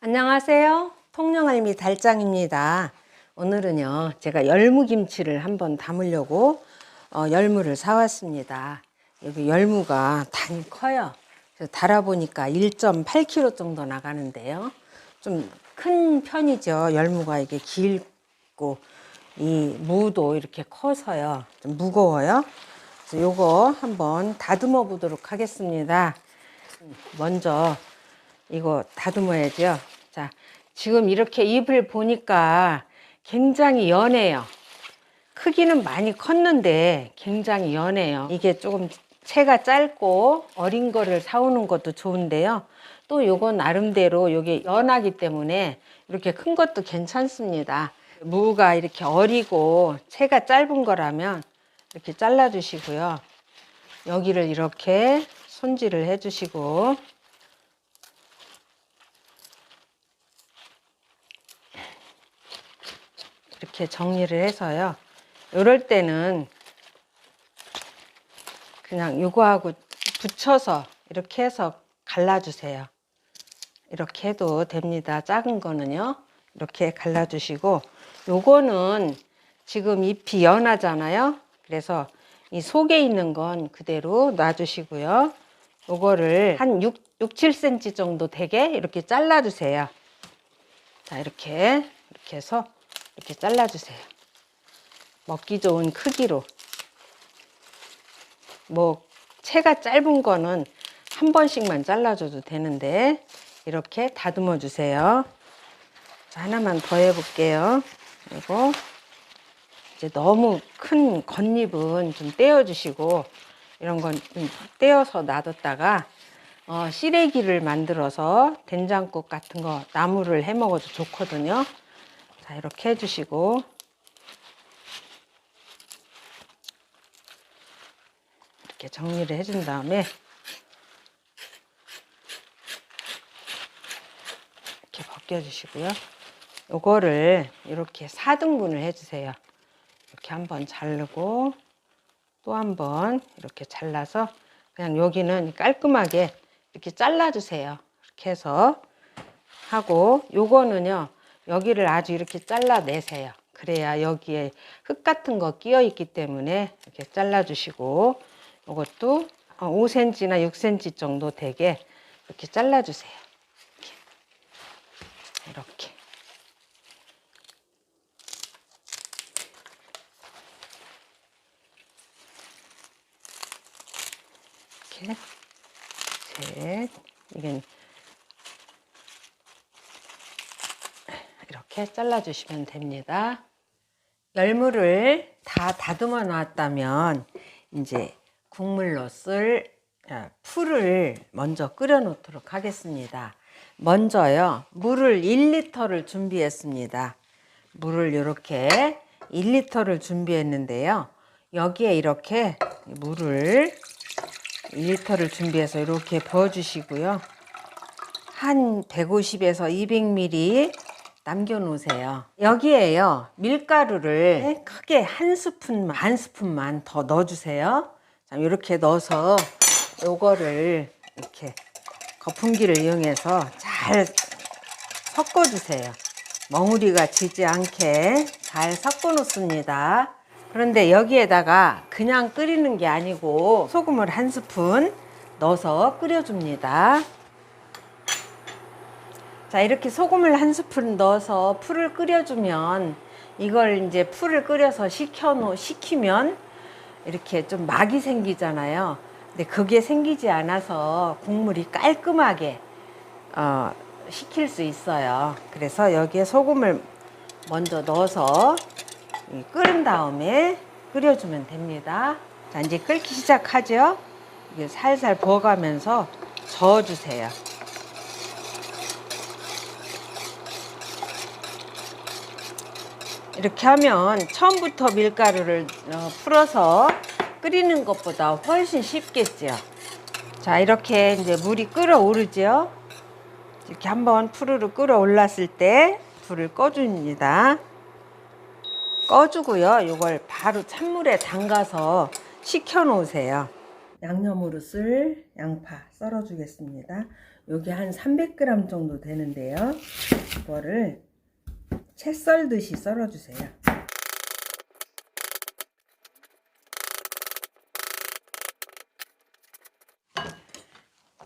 안녕하세요. 통영알미 달짱입니다. 오늘은요, 제가 열무김치를 한번 담으려고 어, 열무를 사왔습니다. 여기 열무가 단이 커요. 그래서 달아보니까 1.8kg 정도 나가는데요. 좀 큰 편이죠. 열무가 이게 길고 이 무도 이렇게 커서요. 좀 무거워요. 그래서 요거 한번 다듬어 보도록 하겠습니다. 먼저 이거 다듬어야죠. 자, 지금 이렇게 잎을 보니까 굉장히 연해요. 크기는 많이 컸는데 굉장히 연해요. 이게 조금 채가 짧고 어린 거를 사오는 것도 좋은데요. 또 요건 나름대로 요게 연하기 때문에 이렇게 큰 것도 괜찮습니다. 무가 이렇게 어리고 채가 짧은 거라면 이렇게 잘라 주시고요. 여기를 이렇게 손질을 해 주시고 이렇게 정리를 해서요. 이럴 때는 그냥 요거하고 붙여서 이렇게 해서 갈라주세요. 이렇게 해도 됩니다. 작은 거는요. 이렇게 갈라주시고 요거는 지금 잎이 연하잖아요. 그래서 이 속에 있는 건 그대로 놔주시고요. 요거를 한 6, 6 7cm 정도 되게 이렇게 잘라주세요. 자, 이렇게, 이렇게 해서 이렇게 잘라주세요. 먹기 좋은 크기로. 뭐, 채가 짧은 거는 한 번씩만 잘라줘도 되는데, 이렇게 다듬어 주세요. 자, 하나만 더 해볼게요. 그리고, 이제 너무 큰 겉잎은 좀 떼어주시고, 이런 건 좀 떼어서 놔뒀다가, 어, 시래기를 만들어서 된장국 같은 거, 나물을 해 먹어도 좋거든요. 자, 이렇게 해주시고, 이렇게 정리를 해준 다음에, 이렇게 벗겨주시고요. 요거를 이렇게 4등분을 해주세요. 이렇게 한번 자르고, 또 한번 이렇게 잘라서, 그냥 여기는 깔끔하게 이렇게 잘라주세요. 이렇게 해서 하고, 요거는요, 여기를 아주 이렇게 잘라내세요. 그래야 여기에 흙 같은 거 끼어 있기 때문에 이렇게 잘라주시고, 이것도 5cm나 6cm 정도 되게 이렇게 잘라주세요. 이렇게. 이렇게. 이렇게. 셋. 이게 이렇게 잘라주시면 됩니다. 열무를 다 다듬어 놨다면 이제 국물로 쓸 아, 풀을 먼저 끓여 놓도록 하겠습니다. 먼저요, 물을 1리터를 준비했습니다. 물을 이렇게 1리터를 준비했는데요. 여기에 이렇게 물을 1리터를 준비해서 이렇게 부어주시고요. 한 150에서 200ml 남겨 놓으세요. 여기에요. 밀가루를 크게 한 스푼, 반 스푼만 더 넣어주세요. 자, 이렇게 넣어서 요거를 이렇게 거품기를 이용해서 잘 섞어주세요. 멍우리가 지지 않게 잘 섞어 놓습니다. 그런데 여기에다가 그냥 끓이는 게 아니고 소금을 한 스푼 넣어서 끓여줍니다. 자, 이렇게 소금을 한 스푼 넣어서 풀을 끓여주면 이걸 이제 풀을 끓여서 식혀놓, 식히면 이렇게 좀 막이 생기잖아요. 근데 그게 생기지 않아서 국물이 깔끔하게 어, 식힐 수 있어요. 그래서 여기에 소금을 먼저 넣어서 이 끓은 다음에 끓여주면 됩니다. 자, 이제 끓기 시작하죠. 이게 살살 부어가면서 저어주세요. 이렇게 하면 처음부터 밀가루를 어, 풀어서 끓이는 것보다 훨씬 쉽겠죠. 자, 이렇게 이제 물이 끓어오르죠. 이렇게 한번 푸르르 끓어올랐을 때 불을 꺼줍니다. 꺼주고요. 이걸 바로 찬물에 담가서 식혀 놓으세요. 양념으로 쓸 양파 썰어 주겠습니다. 요게 한 300g 정도 되는데요. 이거를 채 썰듯이 썰어주세요.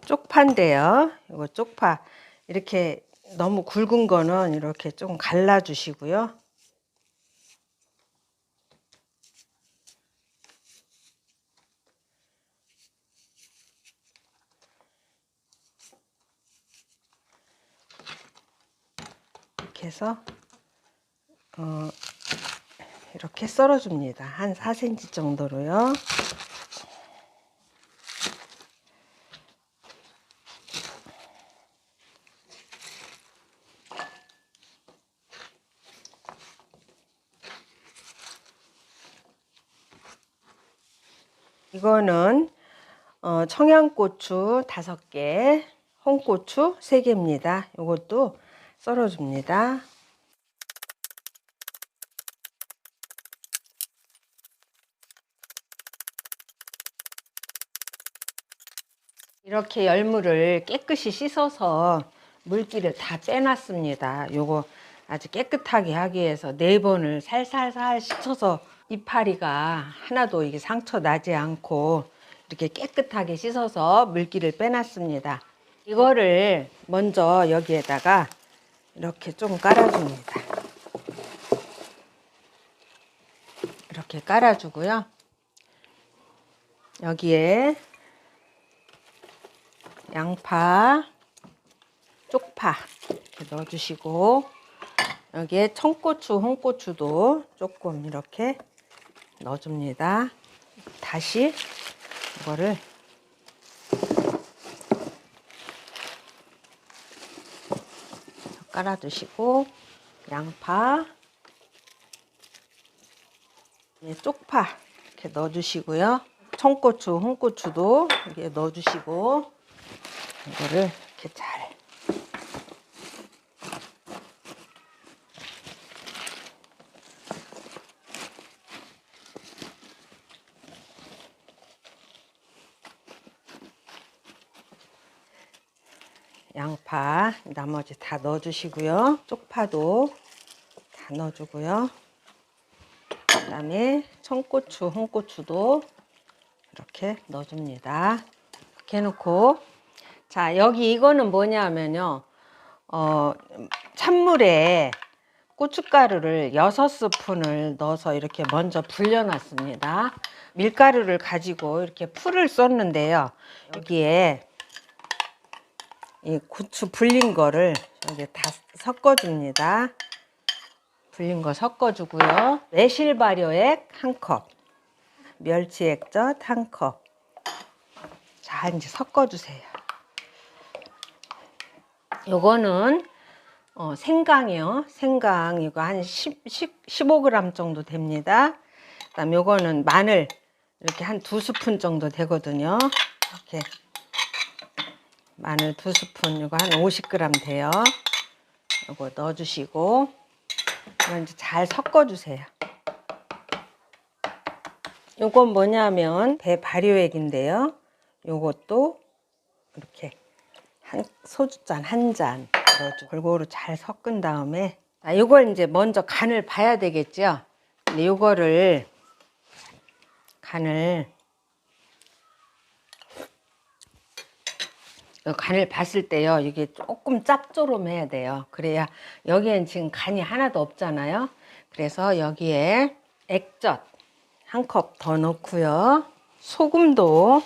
쪽파인데요. 이거 쪽파 이렇게 너무 굵은 거는 이렇게 좀 갈라주시고요. 이렇게 해서 어, 이렇게 썰어줍니다. 한 4cm 정도로요. 이거는 어, 청양고추 다섯 개, 홍고추 세 개입니다. 이것도 썰어줍니다. 이렇게 열무를 깨끗이 씻어서 물기를 다 빼놨습니다. 요거 아주 깨끗하게 하기 위해서 네 번을 살살살 씻어서 이파리가 하나도 이게 상처 나지 않고 이렇게 깨끗하게 씻어서 물기를 빼놨습니다. 이거를 먼저 여기에다가 이렇게 좀 깔아줍니다. 이렇게 깔아주고요. 여기에 양파, 쪽파 이렇게 넣어주시고 여기에 청고추, 홍고추도 조금 이렇게 넣어줍니다. 다시 이거를 깔아두시고 양파, 네, 쪽파 이렇게 넣어주시고요. 청고추, 홍고추도 이렇게 넣어주시고 이거를 이렇게 잘 양파 나머지 다 넣어주시고요. 쪽파도 다 넣어주고요. 그 다음에 청고추, 홍고추도 이렇게 넣어줍니다. 이렇게 해놓고 자 여기 이거는 뭐냐면요. 어, 찬물에 고춧가루를 6스푼을 넣어서 이렇게 먼저 불려놨습니다. 밀가루를 가지고 이렇게 풀을 썼는데요. 여기에 이 고추 불린 거를 여기 다 섞어줍니다. 불린 거 섞어주고요. 매실 발효액 한 컵, 멸치 액젓 한 컵. 자 이제 섞어주세요. 요거는 어, 생강이요. 생강 이거 한 10, 10, 15g 정도 됩니다. 그다음 요거는 마늘 이렇게 한 두 스푼 정도 되거든요. 이렇게 마늘 두 스푼 이거 한 50g 돼요. 이거 넣어주시고 이제 잘 섞어주세요. 요건 뭐냐면 배 발효액인데요. 요것도 이렇게 한 소주잔 한 잔 골고루 잘 섞은 다음에 아, 요걸 이제 먼저 간을 봐야 되겠죠. 요거를 간을 어, 간을 봤을 때요, 이게 조금 짭조름해야 돼요. 그래야 여기엔 지금 간이 하나도 없잖아요. 그래서 여기에 액젓 한 컵 더 넣고요. 소금도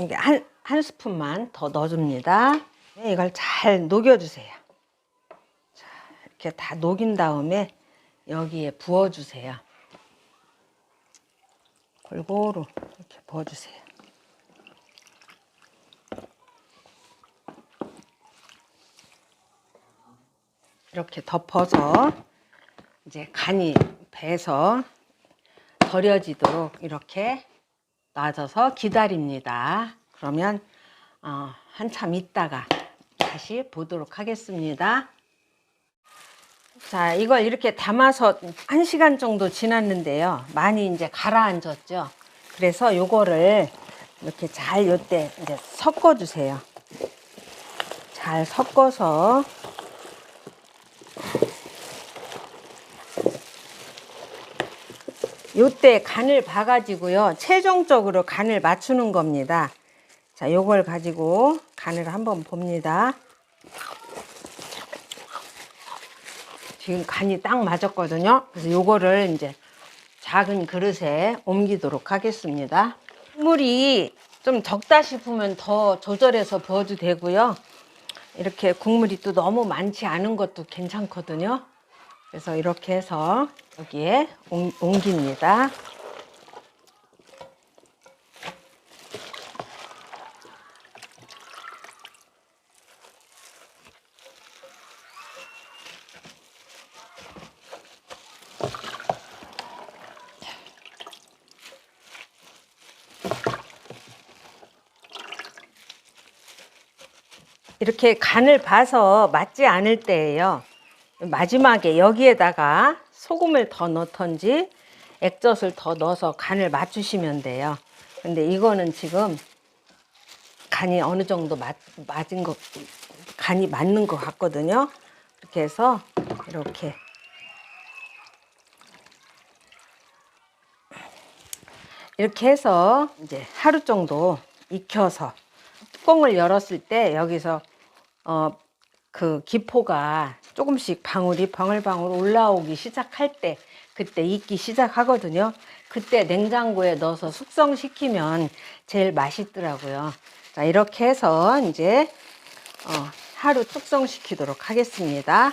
이게 한, 한 스푼만 더 넣어줍니다. 네, 이걸 잘 녹여주세요. 자, 이렇게 다 녹인 다음에 여기에 부어주세요. 골고루 이렇게 부어주세요. 이렇게 덮어서 이제 간이 배서 절여지도록 이렇게 놔둬서 기다립니다. 그러면 어, 한참 있다가 다시 보도록 하겠습니다. 자, 이걸 이렇게 담아서 한 시간 정도 지났는데요. 많이 이제 가라앉았죠. 그래서 요거를 이렇게 잘 요때 이제 섞어 주세요. 잘 섞어서 요때 간을 봐 가지고요. 최종적으로 간을 맞추는 겁니다. 자, 요걸 가지고 간을 한번 봅니다. 지금 간이 딱 맞았거든요. 그래서 요거를 이제 작은 그릇에 옮기도록 하겠습니다. 국물이 좀 적다 싶으면 더 조절해서 부어도 되고요. 이렇게 국물이 또 너무 많지 않은 것도 괜찮거든요. 그래서 이렇게 해서 여기에 옮- 옮깁니다. 이렇게 간을 봐서 맞지 않을 때예요. 마지막에 여기에다가 소금을 더 넣던지 액젓을 더 넣어서 간을 맞추시면 돼요. 근데 이거는 지금 간이 어느 정도 맞, 맞은 것, 간이 맞는 것 같거든요. 이렇게 해서 이렇게 이렇게 해서 이제 하루 정도 익혀서 뚜껑을 열었을 때 여기서 어, 그 기포가 조금씩 방울이 방울방울 올라오기 시작할 때 그때 익기 시작하거든요. 그때 냉장고에 넣어서 숙성시키면 제일 맛있더라고요. 자, 이렇게 해서 이제 어, 하루 숙성시키도록 하겠습니다.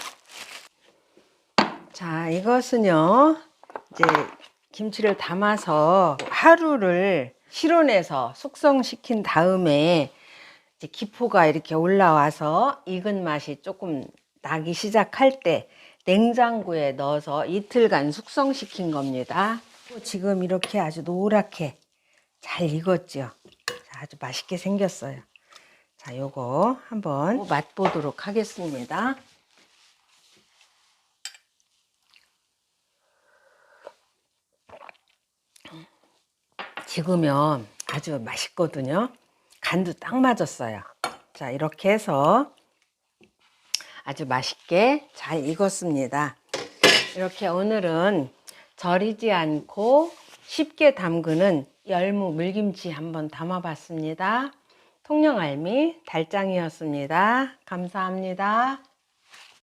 자, 이것은요. 이제 김치를 담아서 하루를 실온에서 숙성시킨 다음에 이제 기포가 이렇게 올라와서 익은 맛이 조금 나기 시작할 때 냉장고에 넣어서 이틀간 숙성시킨 겁니다. 지금 이렇게 아주 노랗게 잘 익었죠. 자, 아주 맛있게 생겼어요. 자, 요거 한번 맛보도록 하겠습니다. 지으면 아주 맛있거든요. 간도 딱 맞았어요. 자, 이렇게 해서 아주 맛있게 잘 익었습니다. 이렇게 오늘은 절이지 않고 쉽게 담그는 열무 물김치 한번 담아 봤습니다. 통영알미 달짱이었습니다. 감사합니다.